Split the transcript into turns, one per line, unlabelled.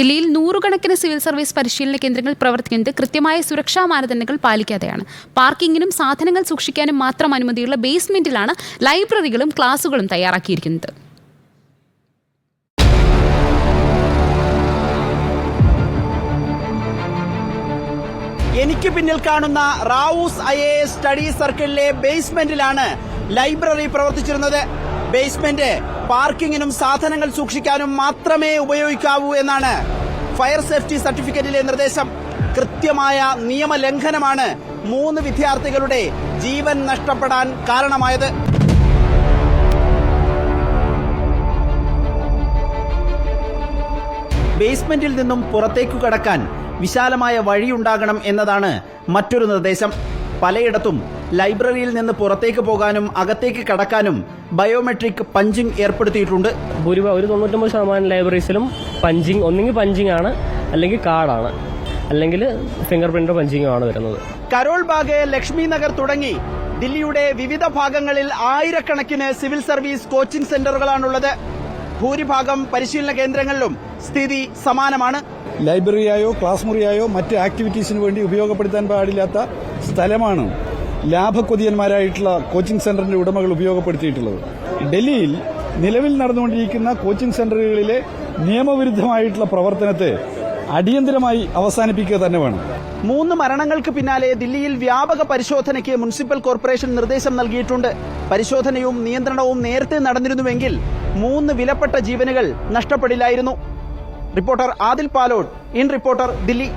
ദില്ലിയിൽ നൂറുകണക്കിന് civil service പരിശീലന കേന്ദ്രങ്ങൾ പ്രവർത്തിക്കുന്നത് കൃത്യമായ സുരക്ഷാ മാനദണ്ഡങ്ങൾ പാലിക്കാതെയാണ്. പാർക്കിങ്ങിനും സാധനങ്ങൾ സൂക്ഷിക്കാനും മാത്രം അനുമതിയുള്ള ബേസ്മെന്റിലാണ് ലൈബ്രറികളും ക്ലാസുകളും തയ്യാറാക്കിയിരിക്കുന്നത്.
എനിക്ക് പിന്നിൽ കാണുന്ന Rau's I A S study സർക്കിളിലെ ബേസ്മെന്റിലാണ് ലൈബ്രറി പ്രവർത്തിച്ചിരുന്നത്. ബേസ്മെന്റ് പാർക്കിങ്ങിനും സാധനങ്ങൾ സൂക്ഷിക്കാനും മാത്രമേ ഉപയോഗിക്കാവൂ എന്നാണ് ഫയർ സേഫ്റ്റി സർട്ടിഫിക്കറ്റിലെ നിർദ്ദേശം. കൃത്യമായ നിയമലംഘനമാണ് മൂന്ന് വിദ്യാർത്ഥികളുടെ ജീവൻ നഷ്ടപ്പെടാൻ കാരണമായത്. ബേസ്മെന്റിൽ നിന്നും പുറത്തേക്കു കടക്കാൻ വിശാലമായ വഴിയുണ്ടാകണം എന്നതാണ് മറ്റൊരു നിർദ്ദേശം. പലയിടത്തും ലൈബ്രറിയിൽ നിന്ന് പുറത്തേക്ക് പോകാനും അകത്തേക്ക് കടക്കാനും ബയോമെട്രിക് പഞ്ചിങ് ഏർപ്പെടുത്തിയിട്ടുണ്ട്.
ഭൂരിഭാഗം ഒരു തൊണ്ണൂറ്റൊമ്പത് ശതമാനം ലൈബ്രറീസിലും പഞ്ചിങ് ഒന്നെങ്കിൽ പഞ്ചിങ് ആണ് അല്ലെങ്കിൽ കാർഡാണ്. അല്ലെങ്കിൽ ഫിംഗർ പ്രിന്റ് പഞ്ചിങ് ആണ് വരുന്നത്.
കരോൾ ബാഗ് ലക്ഷ്മി നഗർ തുടങ്ങി. ദില്ലിയുടെ വിവിധ ഭാഗങ്ങളിൽ ആയിരക്കണക്കിന് സിവിൽ സർവീസ് കോച്ചിംഗ് സെന്ററുകളാണുള്ളത്. ഭൂരിഭാഗം പരിശീലന കേന്ദ്രങ്ങളിലും സ്ഥിതി സമാനമാണ്.
ലൈബ്രറിയായോ ക്ലാസ് മുറിയായോ മറ്റ് ആക്ടിവിറ്റീസിന് വേണ്ടി ഉപയോഗപ്പെടുത്താൻ പാടില്ലാത്ത സ്ഥലമാണ് ലാഭക്കൊതിയന്മാരായിട്ടുള്ള കോച്ചിംഗ് സെന്ററിന്റെ ഉടമകൾ ഉപയോഗപ്പെടുത്തിയിട്ടുള്ളത്. ഡൽഹിയിൽ നിലവിൽ നടന്നുകൊണ്ടിരിക്കുന്ന കോച്ചിംഗ് സെന്ററുകളിലെ നിയമവിരുദ്ധമായിട്ടുള്ള പ്രവർത്തനത്തെ അടിയന്തരമായി അവസാനിപ്പിക്കുക തന്നെ വേണം.
മൂന്ന് മരണങ്ങൾക്ക് പിന്നാലെ ദില്ലിയിൽ വ്യാപക പരിശോധനയ്ക്ക് മുനിസിപ്പൽ കോർപ്പറേഷൻ നിർദ്ദേശം നൽകിയിട്ടുണ്ട്. പരിശോധനയും നിയന്ത്രണവും നേരത്തെ നടന്നിരുന്നുവെങ്കിൽ മൂന്ന് വിലപ്പെട്ട ജീവനുകൾ നഷ്ടപ്പെടില്ലായിരുന്നു. Reporter Adil Palode in reporter Delhi.